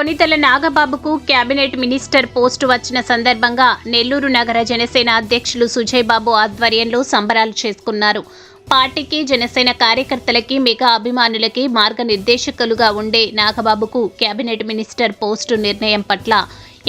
కొనితెల నాగబాబుకు cabinet minister post వచ్చిన సందర్భంగా నెల్లూరు నగర జనసేన అధ్యక్షులు సుజయ్ బాబు ఆధ్వర్యంలో సంబరాలు చేసుకున్నారు. పార్టీకి జనసేన కార్యకర్తలకి మెగా అభిమానులకి మార్గనిర్దేశకులుగా ఉండే నాగబాబుకు కేబినెట్ మినిస్టర్ పోస్టు నిర్ణయం పట్ల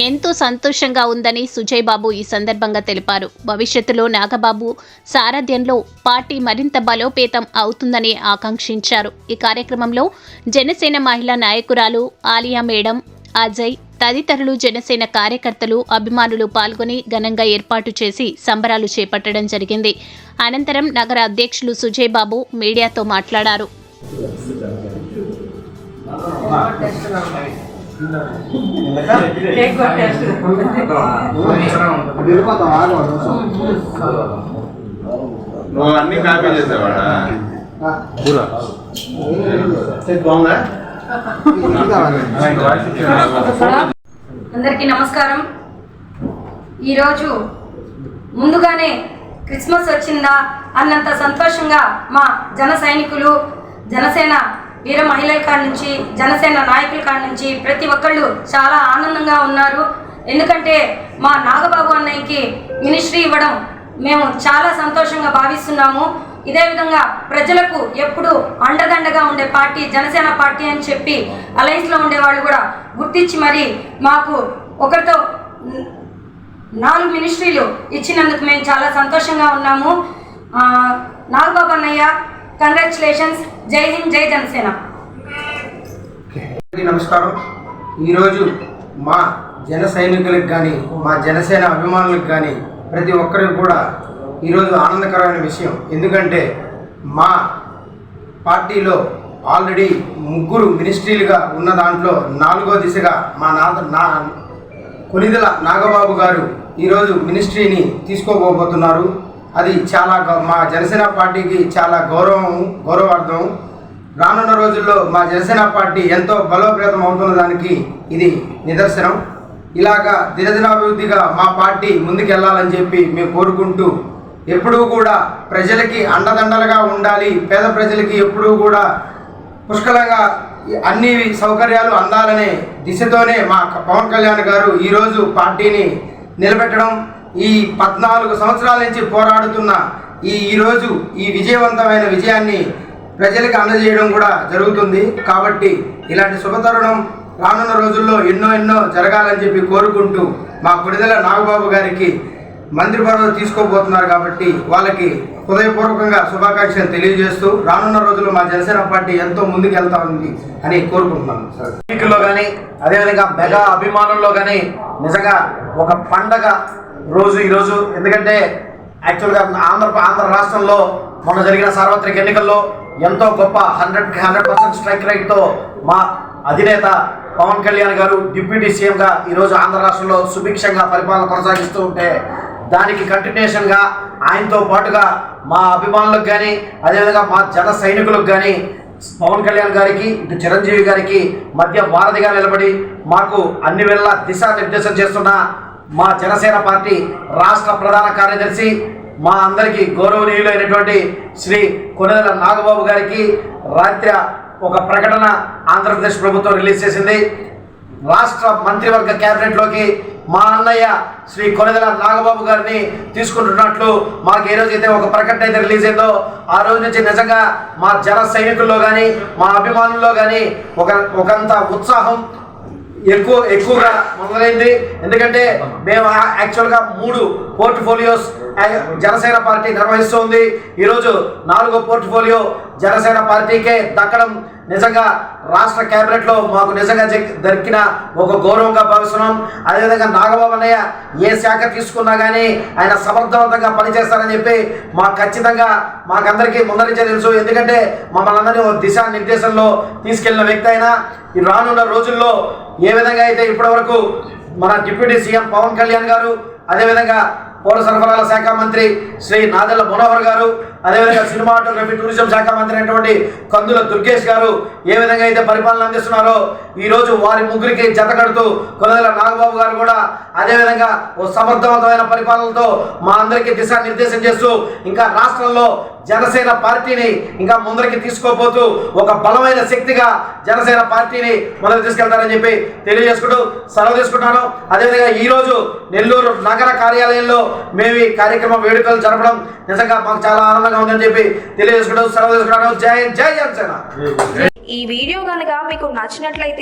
ఎంతో సంతోషంగా ఉందని సుజయ్ బాబు ఈ సందర్భంగా తెలిపారు. భవిష్యత్తులో నాగబాబు సారథ్యంలో పార్టీ మరింత బలోపేతం అవుతుందని ఆకాంక్షించారు. ఈ కార్యక్రమంలో జనసేన మహిళా నాయకురాలు ఆలియా మేడం అజయ్ తదితరులు జనసేన కార్యకర్తలు అభిమానులు పాల్గొని ఘనంగా ఏర్పాటు చేసి సంబరాలు చేపట్టడం జరిగింది. అనంతరం నగర అధ్యక్షులు సుజయ్ బాబు మీడియాతో మాట్లాడారు. నువ్వు అన్ని కాపీ చేసావాడా బాగుందా? అందరికీ నమస్కారం. ఈరోజు ముందుగానే క్రిస్మస్ వచ్చిందా అన్నంత సంతోషంగా మా జన సైనికులు జనసేన వీర మహిళల కాడ నుంచి జనసేన నాయకుల కాడ నుంచి ప్రతి ఒక్కళ్ళు చాలా ఆనందంగా ఉన్నారు. ఎందుకంటే మా నాగబాబు అన్నయ్యకి మినిస్ట్రీ ఇవ్వడం మేము చాలా సంతోషంగా భావిస్తున్నాము. ఇదే విధంగా ప్రజలకు ఎప్పుడు అండదండగా ఉండే పార్టీ జనసేన పార్టీ అని చెప్పి అలయన్స్లో ఉండేవాళ్ళు కూడా గుర్తించి మరి మాకు ఒకరితో నాలుగు మినిస్ట్రీలు ఇచ్చినందుకు మేము చాలా సంతోషంగా ఉన్నాము. నాగబాబు అన్నయ్య కంగ్రాచులేషన్స్ జై హింద్ జై జనసేన నమస్కారం. ఈరోజు మా జన సైనికులకు కానీ మా జనసేన అభిమానులకు కానీ ప్రతి ఒక్కరికి కూడా ఈరోజు ఆనందకరమైన విషయం. ఎందుకంటే మా పార్టీలో ఆల్రెడీ ముగ్గురు మినిస్ట్రీలుగా ఉన్న దాంట్లో నాలుగో దిశగా మా నాద నా కొనిదెల నాగబాబు గారు ఈరోజు మినిస్ట్రీని తీసుకోబోతున్నారు. అది చాలా మా జనసేన పార్టీకి చాలా గౌరవం గౌరవార్థం. రానున్న రోజుల్లో మా జనసేన పార్టీ ఎంతో బలోపేతం అవుతున్న దానికి ఇది నిదర్శనం. ఇలాగా దినదినాభివృద్ధిగా మా పార్టీ ముందుకెళ్ళాలని చెప్పి మేము కోరుకుంటూ ఎప్పుడూ కూడా ప్రజలకి అండదండలుగా ఉండాలి. పేద ప్రజలకి ఎప్పుడూ కూడా పుష్కలంగా అన్ని సౌకర్యాలు అందాలనే దిశతోనే మా పవన్ కళ్యాణ్ గారు ఈరోజు పార్టీని నిలబెట్టడం ఈ పద్నాలుగు సంవత్సరాల నుంచి పోరాడుతున్న ఈ ఈరోజు ఈ విజయవంతమైన విజయాన్ని ప్రజలకు అందజేయడం కూడా జరుగుతుంది. కాబట్టి ఇలాంటి శుభతరుణం రానున్న రోజుల్లో ఎన్నో ఎన్నో జరగాలని చెప్పి కోరుకుంటూ మా కొడిదల నాగబాబు గారికి మంత్రి పదవి తీసుకోబోతున్నారు కాబట్టి వాళ్ళకి హృదయపూర్వకంగా శుభాకాంక్షలు తెలియజేస్తూ రానున్న రోజుల్లో మా జనసేన పార్టీ ఎంతో ముందుకు వెళ్తా ఉంది అని కోరుకుంటున్నాను సార్. సైనికుల్లో కానీ అదేవిధంగా మెగా అభిమానుల్లో కానీ నిజంగా ఒక పండగ రోజు ఈరోజు ఎందుకంటే యాక్చువల్గా ఆంధ్ర ఆంధ్ర రాష్ట్రంలో మొన్న జరిగిన సార్వత్రిక ఎన్నికల్లో ఎంతో గొప్ప హండ్రెడ్ హండ్రెడ్ పర్సెంట్ స్ట్రైక్ రేట్తో మా అధినేత పవన్ కళ్యాణ్ గారు డిప్యూటీ సీఎంగా ఈరోజు ఆంధ్ర రాష్ట్రంలో సుభిక్షంగా పరిపాలన కొనసాగిస్తూ ఉంటే దానికి కంటిన్యూషన్గా ఆయనతో పాటుగా మా అభిమానులకు కానీ అదేవిధంగా మా జన సైనికులకు కానీ పవన్ కళ్యాణ్ గారికి ఇటు చిరంజీవి గారికి మధ్య వారధిగా నిలబడి మాకు అన్ని వేళ దిశానిర్దేశం చేస్తున్న మా జనసేన పార్టీ రాష్ట్ర ప్రధాన కార్యదర్శి మా అందరికీ గౌరవనీయులైనటువంటి శ్రీ కొనెదల నాగబాబు గారికి రాత్రి ఒక ప్రకటన ఆంధ్రప్రదేశ్ ప్రభుత్వం రిలీజ్ చేసింది. రాష్ట్ర మంత్రివర్గ క్యాబినెట్లోకి మా అన్నయ్య శ్రీ కొనెదల నాగబాబు గారిని తీసుకుంటున్నట్లు మాకు ఏ రోజైతే ఒక ప్రకటన అయితే రిలీజ్ అయిందో ఆ రోజు నుంచి నిజంగా మా జన సైనికుల్లో కానీ మా అభిమానుల్లో కానీ ఒక ఒకంత ఉత్సాహం ఎక్కువ ఎక్కువగా మొదలైంది. ఎందుకంటే మేము ఆ- యాక్చువల్గా మూడు పోర్ట్ఫోలియోస్ జనసేన పార్టీ నిర్వహిస్తోంది. ఈరోజు నాలుగో పోర్ట్ఫోలియో జనసేన పార్టీకే దక్కడం నిజంగా రాష్ట్ర క్యాబినెట్లో మాకు నిజంగా జగ్- దక్కిన ఒక గౌరవంగా భావిస్తున్నాం. అదేవిధంగా నాగబాబు అన్నయ్య ఏ శాఖ తీసుకున్నా కానీ ఆయన సమర్థవంతంగా పనిచేస్తారని చెప్పి మాకు ఖచ్చితంగా మాకందరికీ ముందరించే తెలుసు. ఎందుకంటే మమ్మల్ని అందరినీ దిశా నిర్దేశంలో తీసుకెళ్ళిన వ్యక్తి అయినా ఈ రానున్న రోజుల్లో ఏ విధంగా అయితే ఇప్పటివరకు మన డిప్యూటీ సీఎం పవన్ కళ్యాణ్ గారు అదేవిధంగా పౌర సరఫరాల శాఖ మంత్రి శ్రీ నాదెల్ల మనోహర్ గారు అదేవిధంగా సినిమాటోగ్రఫీ టూరిజం శాఖ మంత్రి అయినటువంటి కందుల దుర్గేష్ గారు ఏ విధంగా అయితే పరిపాలన అందిస్తున్నారో ఈ రోజు వారి ముగ్గురికి జత కడుతూ కొనదల నాగబాబు గారు కూడా అదేవిధంగా ఓ సమర్థవంతమైన పరిపాలనతో మా అందరికీ దిశానిర్దేశం చేస్తూ ఇంకా రాష్ట్రంలో జనసేన పార్టీని ఇంకా ముందరికి తీసుకోపోతూ ఒక బలమైన శక్తిగా జనసేన పార్టీని ముందరికి తీసుకెళ్తారని చెప్పి తెలియజేసుకుంటూ సెలవు తీసుకుంటాను. అదేవిధంగా ఈరోజు నెల్లూరు నగర కార్యాలయంలో మేము ఈ కార్యక్రమం వేడుకలు జరపడం నిజంగా మాకు చాలా ఆనందంగా ఉందని చెప్పి తెలియజేసుకుంటూ సెలవు తీసుకుంటాను. జై జై జనసేన ఈ వీడియో కనుక మీకు నచ్చినట్లయితే